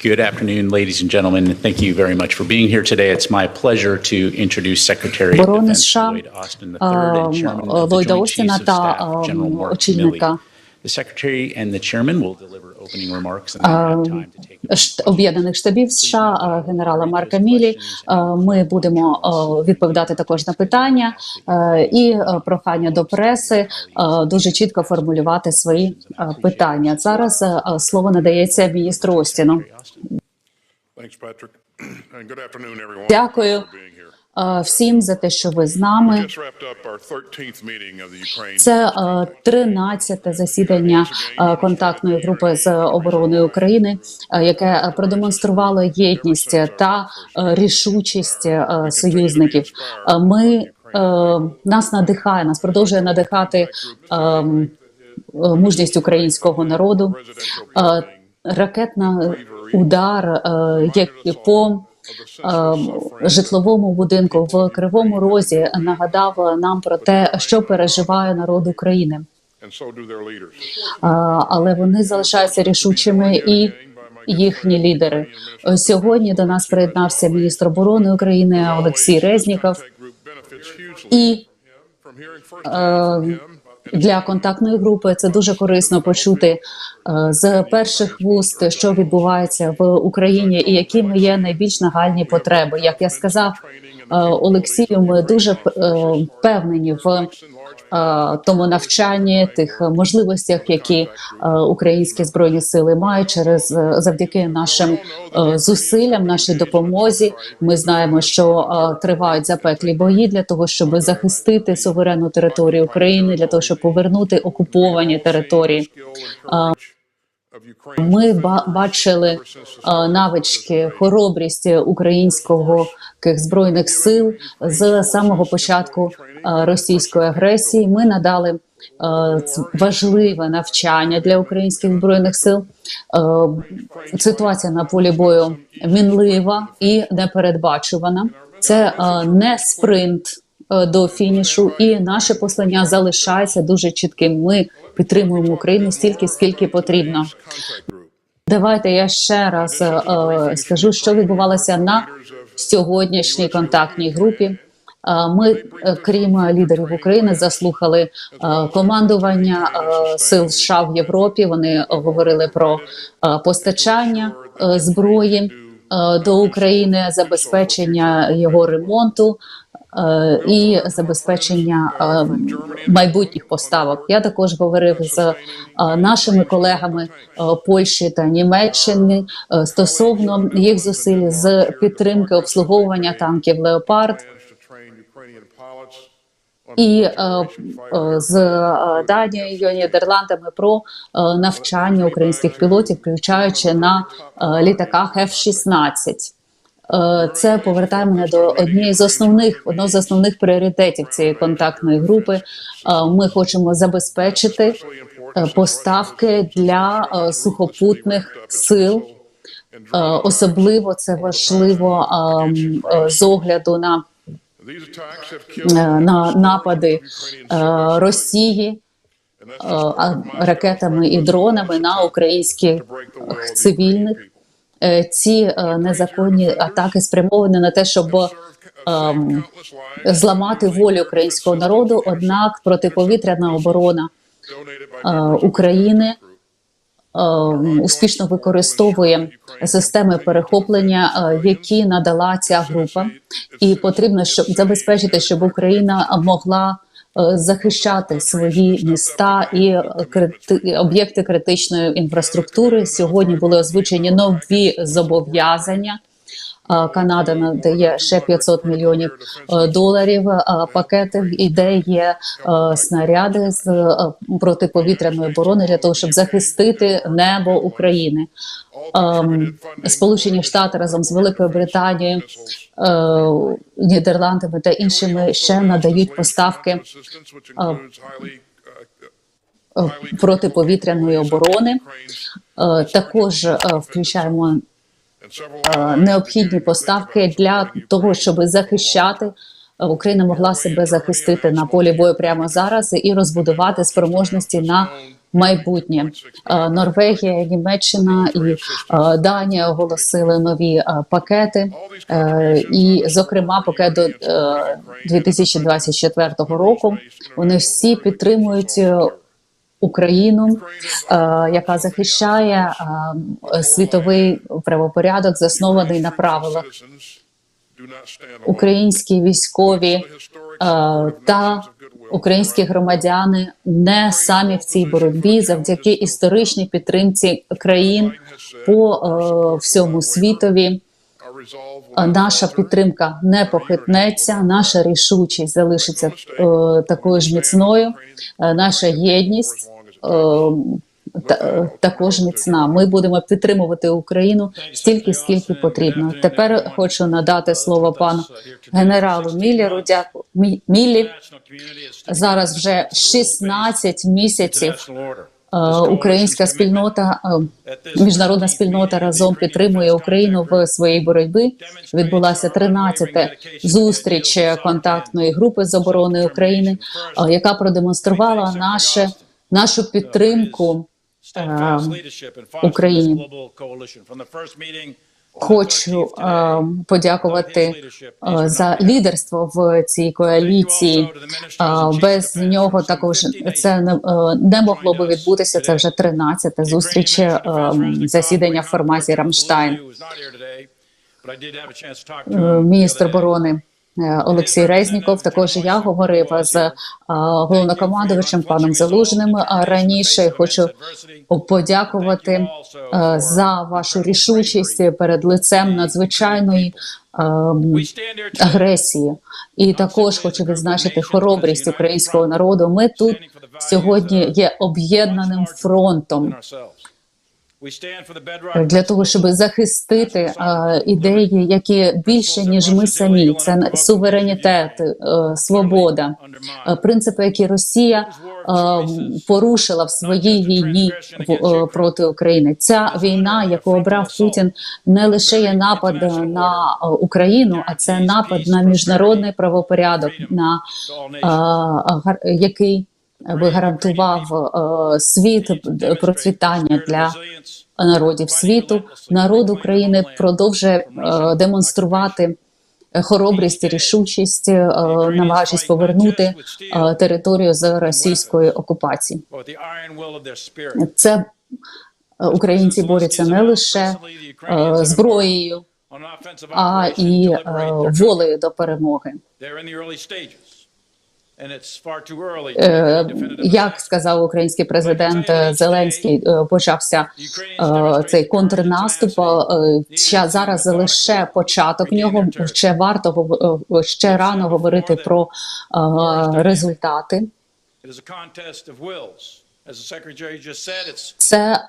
Good afternoon, ladies and gentlemen. Thank you very much for being here today. It's my pleasure to introduce Secretary of Оборони Defense США Lloyd Austin III and Chairman of the Ллойда Joint Остіна Chiefs of та Staff, General ем, Mark Milley. очільника The Secretary and the Chairman will deliver об'єднаних штабів США генерала Марка Мілі. Ми будемо відповідати також на питання і прохання до преси дуже чітко формулювати свої питання. Зараз слово надається міністру Остіну. Дякую. Е, всім за те, що ви з нами. Just wrapped up our 13th meeting of the Ukraine. Це тринадцяте засідання е, контактної групи з оборони України, е, яке продемонструвало єдність та е, рішучість е, союзників. Е, Ми е, нас надихає, нас продовжує надихати е, мужність українського народу. Е, Ракетна удар, е, як по е, житловому будинку в Кривому Розі нагадав нам про те, що переживає народ України. Але вони залишаються рішучими і їхні лідери. Е, Сьогодні до нас приєднався міністр оборони України Олексій Резніков. І для контактної групи це дуже корисно почути е, з перших вуст, що відбувається в Україні, і якими є найбільш нагальні потреби. Як я сказав Олексію, ми дуже е, впевнені в е, тому навчанні, тих можливостях, які е, українські збройні сили мають через е, завдяки нашим е, зусиллям, нашій допомозі. Ми знаємо, що е, тривають запеклі бої для того, щоб захистити суверенну територію України, для того, щоб повернути окуповані території. Ми бачили навички, хоробрість українського збройних сил з самого початку російської агресії. Ми надали важливе навчання для українських збройних сил. Ситуація на полі бою мінлива і непередбачувана. Це не спринт до фінішу, і наше послання залишається дуже чітким. Ми підтримуємо Україну стільки, скільки потрібно. Давайте я ще раз е, е, скажу, що відбувалося на сьогоднішній контактній групі. Е, Ми, е, крім лідерів України, заслухали командування сил США в Європі. Вони говорили про постачання зброї до України, забезпечення його ремонту. Е, І забезпечення е, майбутніх поставок. Я також говорив з е, нашими колегами Польщі та Німеччини стосовно їх зусиль з підтримки обслуговування танків Леопард і е, з Данією, Нідерландами про навчання українських пілотів, включаючи на літаках F-16. Е, Це повертає мене до однієї з основних одного з основних пріоритетів цієї контактної групи. Е, Ми хочемо забезпечити е, поставки для сухопутних сил. Особливо це важливо з огляду на на напади Росії ракетами і дронами на українських цивільних. Е, Ці е, незаконні атаки спрямовані на те, щоб ем, зламати волю українського народу. Однак протиповітряна оборона е, України е, успішно використовує системи перехоплення, е, які надала ця група, і потрібно щоб забезпечити, щоб Україна могла захищати свої міста і е, крити- об'єкти критичної інфраструктури. Сьогодні були озвучені нові зобов'язання. Канада надає ще 500 мільйонів е, доларів. е, Пакетів іде є е, снаряди з протиповітряної оборони для того, щоб захистити небо України. Ем, Сполучені Штати разом з Великою Британією, Нідерландами та іншими ще надають поставки протиповітряної оборони. Також включаємо необхідні поставки для того, щоб захищати. е, Україна могла себе захистити на полі бою прямо зараз і розбудувати спроможності на майбутнє. Е, Норвегія, Німеччина і е, Данія оголосили нові е, пакети, Е, і, зокрема, пакет до е, 2024 року. Вони всі підтримують. Україну, е, яка захищає е, світовий правопорядок, заснований на правилах. Українські військові е, та українські громадяни не самі в цій боротьбі завдяки історичній підтримці країн по всьому світові. Наша підтримка не похитнеться, наша рішучість залишиться е, такою ж міцною. Е, наша єдність е, та, е, також міцна. Ми будемо підтримувати Україну стільки, скільки потрібно. Тепер хочу надати слово пану генералу Міллеру. Дякую Мі- Міллі. Зараз вже 16 місяців українська спільнота, е, міжнародна спільнота разом підтримує Україну в своїй боротьбі. Відбулася 13-та зустріч контактної групи з оборони України, е, яка продемонструвала наше нашу підтримку е, Україні. Хочу е, подякувати е, за лідерство в цій коаліції. Е, без нього також це не, е, не могло би відбутися. Це вже 13-та зустріч е, засідання в форматі Рамштайн. Е, Міністр оборони Олексій Резніков. Також я говорив з е, головнокомандувачем паном Залужним е, раніше. Хочу подякувати е, за вашу рішучість перед лицем надзвичайної ем, агресії. І також хочу відзначити хоробрість українського народу. Ми тут сьогодні є об'єднаним фронтом для того, щоб захистити е, ідеї, які більше ніж ми самі. Це суверенітет, е, свобода, е, принципи, які Росія е, порушила в своїй війні в- е, проти України. Ця війна, яку обрав Путін, не лише є напад на Україну, а це напад на міжнародний правопорядок, на е, який би гарантував е, світ процвітання для народів світу. Народ України продовжує е, демонструвати хоробрість рішучість, е, повернути е, територію з російської окупації. Це українці борються не лише зброєю, а і волею до перемоги. Е, Як сказав український президент Зеленський, е, почався е, цей контрнаступ. зараз лише початок нього. Ще варто ще рано говорити про результати. Це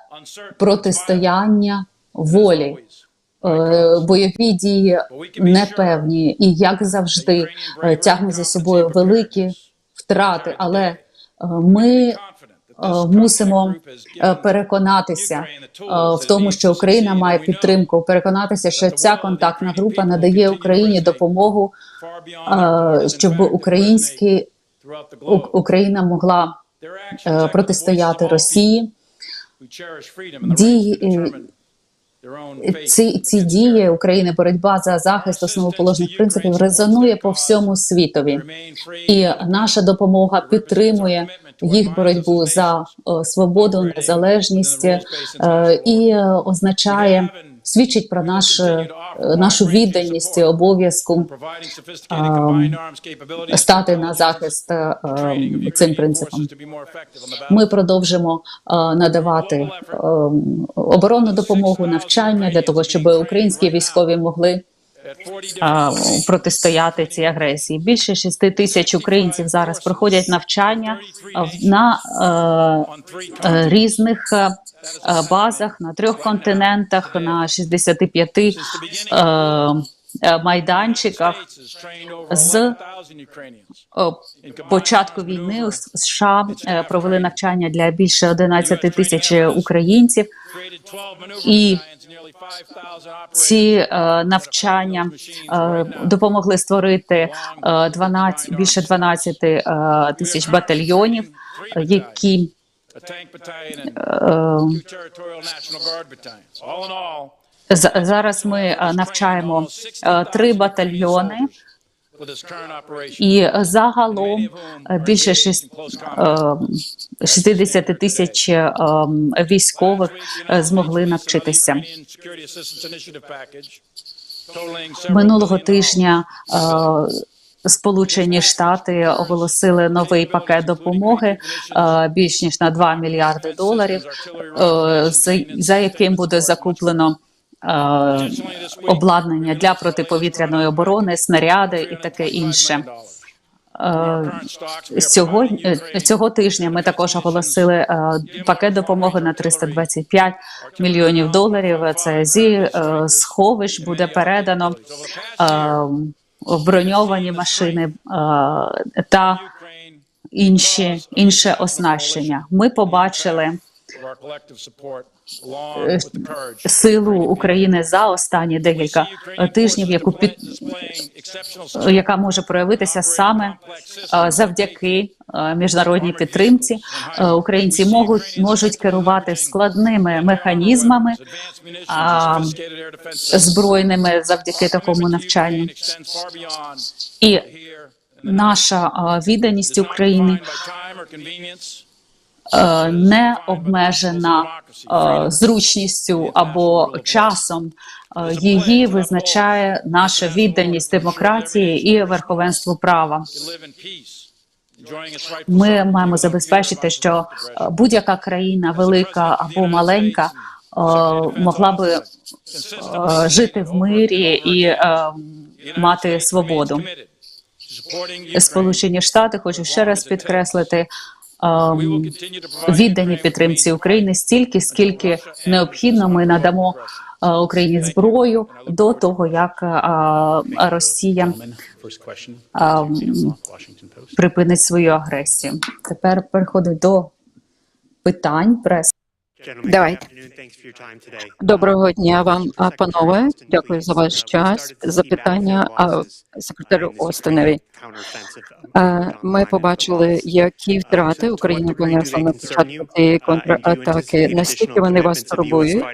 протистояння волі. Е, Бойові дії непевні. І як завжди е, тягнуть за собою великі втрати, але е, ми мусимо переконатися в тому, що Україна має підтримку, переконатися, що ця контактна група надає Україні допомогу, щоб українські Україна могла протистояти Росії. Дії, Ці, ці дії України, боротьба за захист основоположних принципів резонує по всьому світові, і наша допомога підтримує їх боротьбу за е, свободу, незалежність е, і е, означає свідчить про наш, е, нашу відданість і обов'язку стати на захист е, цим принципам. Ми продовжимо е, надавати оборонну допомогу, навчання для того, щоб українські військові могли е, протистояти цій агресії. Більше 6 тисяч українців зараз проходять навчання на е, е, різних е, базах на трьох континентах, на 65 е, е, майданчиках. З е, початку війни у США е, провели навчання для більше 11 тисяч українців. І Ці е, навчання е, допомогли створити е, 12, більше 12 е, тисяч батальйонів, е, які Зараз ми е, навчаємо е, три батальйони, і загалом е, більше шіс- е, 60 тисяч військових змогли навчитися. Минулого тижня Сполучені Штати оголосили новий пакет допомоги більш ніж на 2 мільярди доларів, за- яким буде закуплено обладнання для протиповітряної оборони, снаряди і таке інше. Е, Сьогодні е, цього тижня ми також оголосили е, пакет допомоги на 325 мільйонів доларів. Це зі е, сховищ буде передано е, броньовані машини е, та інші інше оснащення. Ми побачили силу України за останні декілька тижнів, яку під яка може проявитися саме завдяки міжнародній підтримці. Українці можуть можуть керувати складними механізмами збройними завдяки такому навчанню. І наша відданість not не обмежена е, зручністю або часом. Е, Її визначає наша відданість демократії і верховенству права. Ми маємо забезпечити, що е, будь-яка країна, велика або маленька, е, могла би е, жити в мирі і е, мати свободу. Сполучені Штати хочу ще раз підкреслити. Віддані підтримці України стільки, скільки необхідно, ми надамо Україні зброю до того, як е, Росія припинить свою агресію. Тепер переходимо до питань прес. Давайте. Доброго дня вам, панове. Дякую за ваш час. Запитання секретарю Остинові. Е, Ми побачили, які втрати Україна понесла на початку цієї контратаки. Наскільки вони вас турбують?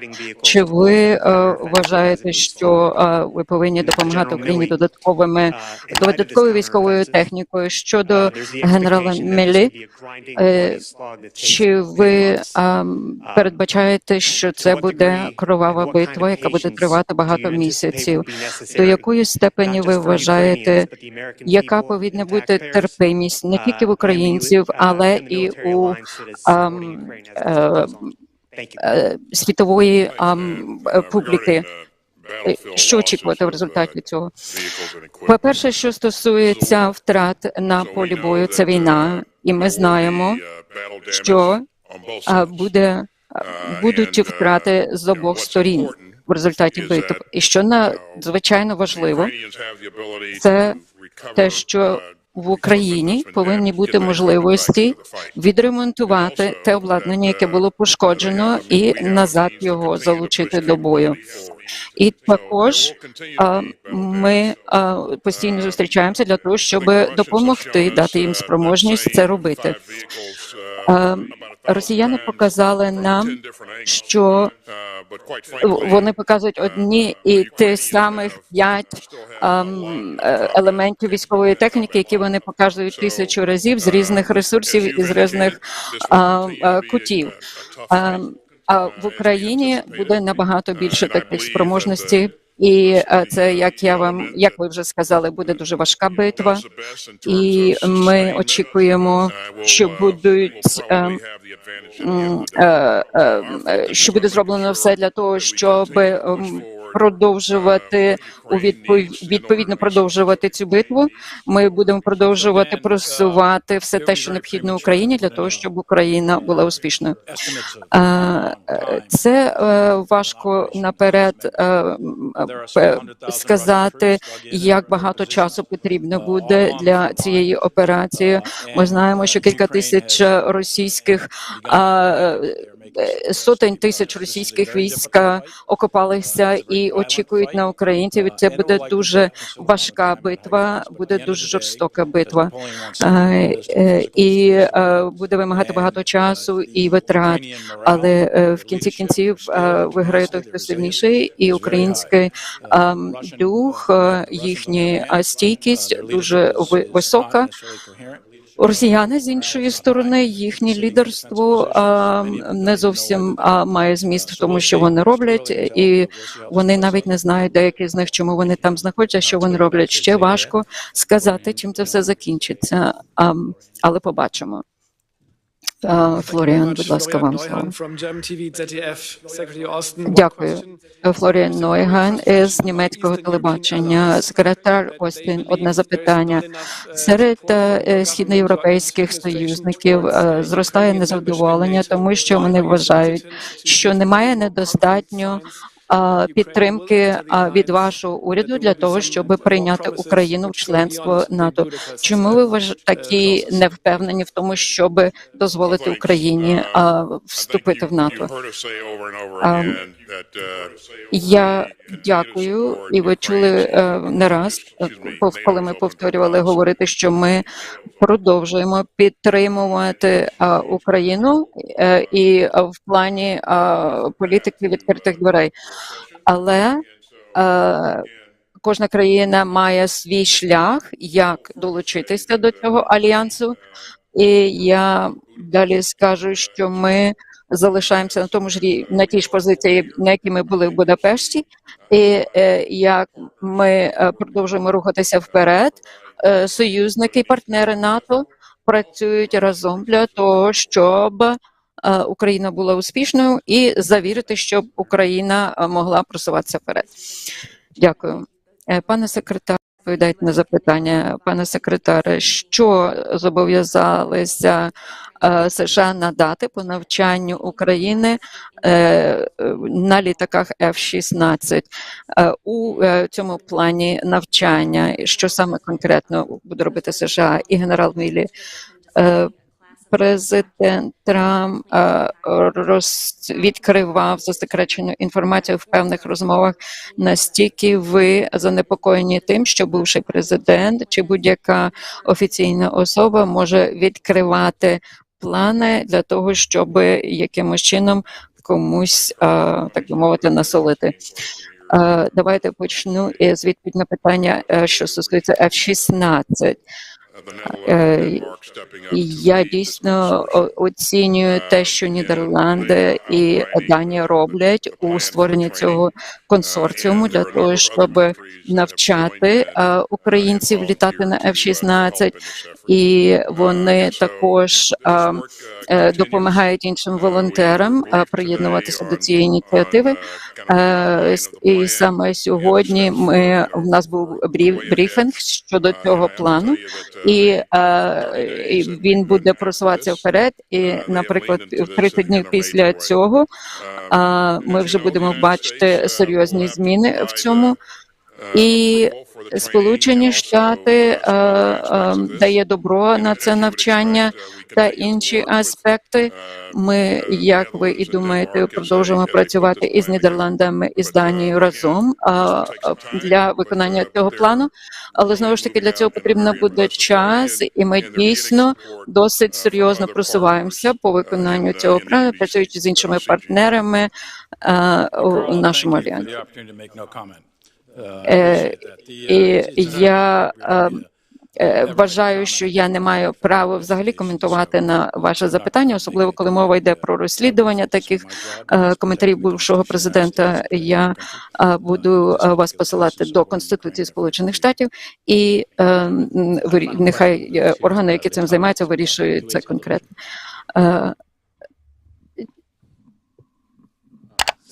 Чи ви е, вважаєте, що е, ви повинні допомагати Україні додатковими додатковою військовою технікою щодо генерала Мелі? Чи ви передбачаєте, що це буде кровава битва, яка буде тривати багато місяців? До якої степені ви вважаєте, яка повинна бути терпимість не тільки в українців, але і у ем, е, е, світової ем, е, публіки? Що очікувати в результаті цього? По-перше, що стосується втрат на полі бою, це війна, і ми знаємо, що а, буде а, будуть втрати з обох сторін в результаті битв. І що надзвичайно важливо, це те, що в Україні повинні бути можливості відремонтувати те обладнання, яке було пошкоджено, і назад його залучити до бою. І також а, ми постійно зустрічаємося для того, щоб допомогти дати їм спроможність це робити. Росіяни показали нам, що вони показують одні і ті самих п'ять е, елементів військової техніки, які вони показують тисячу разів з різних ресурсів і з різних а, кутів. А, в Україні буде набагато більше таких спроможностей. І е, це, як я вам, як ви вже сказали, буде дуже важка битва. І ми очікуємо, що будуть ем, м, е, е, що буде зроблено все для того, щоб ем, продовжувати у відпов- відповідно продовжувати цю битву. Ми будемо продовжувати просувати все те, що необхідно Україні, для того, щоб Україна була успішною. Е, е, Це е, важко наперед е, е, сказати, як багато часу потрібно буде для цієї операції. Ми знаємо, що кілька тисяч російських е, е, сотень тисяч російських військ е, окопалися і очікують на українців. Це буде дуже важка битва, буде дуже жорстока битва. Е, е, І е, буде вимагати багато часу і витрат. Але е, в кінці кінців е, виграє той, хто сильніший, і український е, дух, е, їхня е, стійкість дуже ви- висока. Росіяни з іншої сторони, їхнє лідерство а, не зовсім а, має зміст в тому, що вони роблять, і вони навіть не знають деякі з них, чому вони там знаходяться, що вони роблять. Ще важко сказати, чим це все закінчиться, а, але побачимо. Флоріан, будь ласка, вам слово. Дякую. Флоріан Нойган із німецького телебачення. Секретар Остін, одне запитання. Серед е, східноєвропейських союзників е, зростає незадоволення, тому що вони вважають, що немає недостатньо підтримки від вашого уряду для того, щоб прийняти Україну в членство НАТО. Чому ви вваж... такі не впевнені в тому, щоб дозволити Україні вступити в НАТО? Я дякую, і ви чули е, не раз, е, коли ми повторювали говорити, що ми продовжуємо підтримувати Україну е, і в плані політики відкритих дверей. Але е, кожна країна має свій шлях, як долучитися до цього альянсу. І я далі скажу, що ми залишаємося на тому ж на тій ж позиції, на якій ми були в Будапешті, і е, як ми е, продовжуємо рухатися вперед. Е, союзники і партнери НАТО працюють разом для того, щоб Україна була успішною і завірити, щоб Україна е, могла просуватися вперед. Дякую, Е, пане секретар. Відповідайте на запитання, пане секретаре, що зобов'язалися е, США надати по навчанню України е, е, на літаках F-16 е, у е, цьому плані навчання, що саме конкретно буде робити США і генерал Мілі. Е, Президент Трамп е, роз... відкривав засекречену інформацію в певних розмовах. Настільки ви занепокоєні тим, що бувший президент чи будь-яка офіційна особа може відкривати плани для того, щоб якимось чином комусь, е, так би мовити, насолити. Е, Давайте почну із відповідь на питання, що стосується F-16. Е, Я дійсно оцінюю те, що Нідерланди і Данія роблять у створенні цього консорціуму для того, щоб навчати е, українців літати на F-16, і вони також е, допомагають іншим волонтерам приєднуватися до цієї ініціативи. І саме сьогодні ми в нас був брі- брифінг щодо цього плану, і, е, він буде просуватися вперед. І, наприклад, в 30 днів після цього е, ми вже будемо бачити серйозні зміни в цьому. І Сполучені Штати е, е, дає добро на це навчання та інші аспекти. Ми, як ви і думаєте, продовжуємо працювати із Нідерландами і з Данією разом е, для виконання цього плану. Але знову ж таки для цього потрібно буде час, і ми дійсно досить серйозно просуваємося по виконанню цього плану, працюючи з іншими партнерами е, у нашому альянсі. Е, І я е, е, вважаю, що я не маю права взагалі коментувати на ваше запитання, особливо коли мова йде про розслідування таких е, коментарів бувшого президента. Я буду вас посилати до Конституції Сполучених Штатів, і е, вирі- нехай органи, які цим займаються, вирішують це конкретно.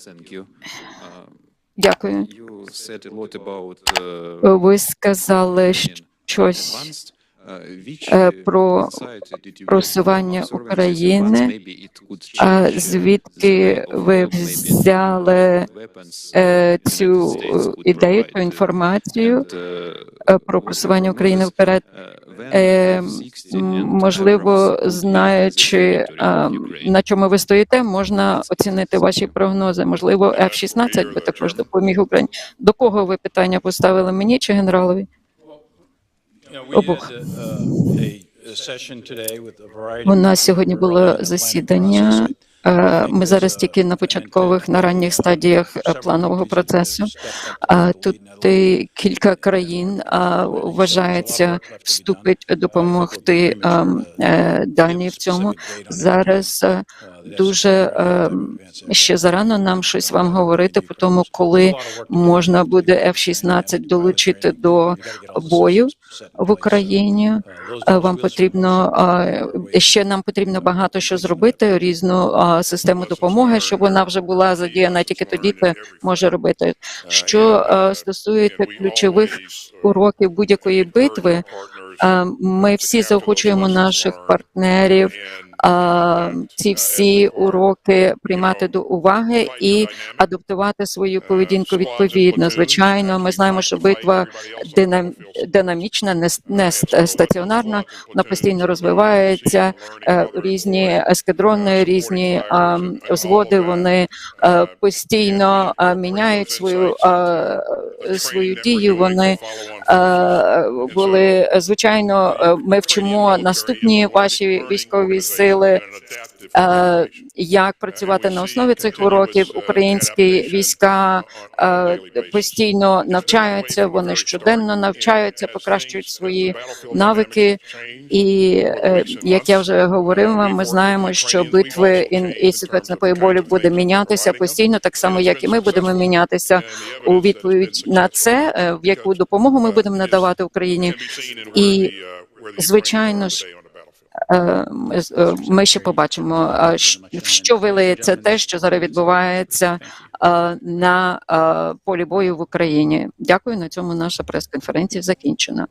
Thank. Uh, Дякую. Uh, Ви сказали щось. Е, про просування України. А звідки ви взяли е, цю е, ідею, цю інформацію е, про просування України вперед? Е, можливо, знаючи, е, на чому ви стоїте, можна оцінити ваші прогнози. Можливо, F-16 би також допоміг Україні. До кого ви питання поставили мені чи генералові? Обох. У нас сьогодні було засідання. Е, Ми зараз тільки на початкових на ранніх стадіях планового процесу. Тут кілька країн вважається вступить допомогти а, е, Данії в цьому. Зараз е, дуже е, ще зарано нам щось вам говорити, по тому коли можна буде F-16 долучити до бою в Україні. Е, Вам потрібно е, ще нам потрібно багато що зробити, різну систему допомоги, щоб вона вже була задіяна тільки тоді це може робити. Що е, стосується ключових уроків будь-якої битви, ми всі заохочуємо наших партнерів. Ці всі уроки приймати до уваги і адаптувати свою поведінку відповідно. Звичайно, ми знаємо, що битва динам- динамічна, не, стаціонарна, вона постійно розвивається. е, Різні ескадрони, різні взводи, вони е, постійно міняють свою свою дію. Вони е, були звичайно. Е, Ми вчимо наступні ваші військові сили. Е, Як працювати на основі цих уроків? Українські війська е, постійно навчаються. Вони щоденно навчаються, покращують свої навики. І е, як я вже говорив вам, ми знаємо, що битви і, ситуація на бою буде мінятися постійно, так само як і ми будемо мінятися у відповідь на це, е, в яку допомогу ми будемо надавати Україні. І звичайно ж. Е, е, Ми ще побачимо, що вилиється те, що зараз відбувається е, на полі бою в Україні. Дякую. На цьому наша прес-конференція закінчена.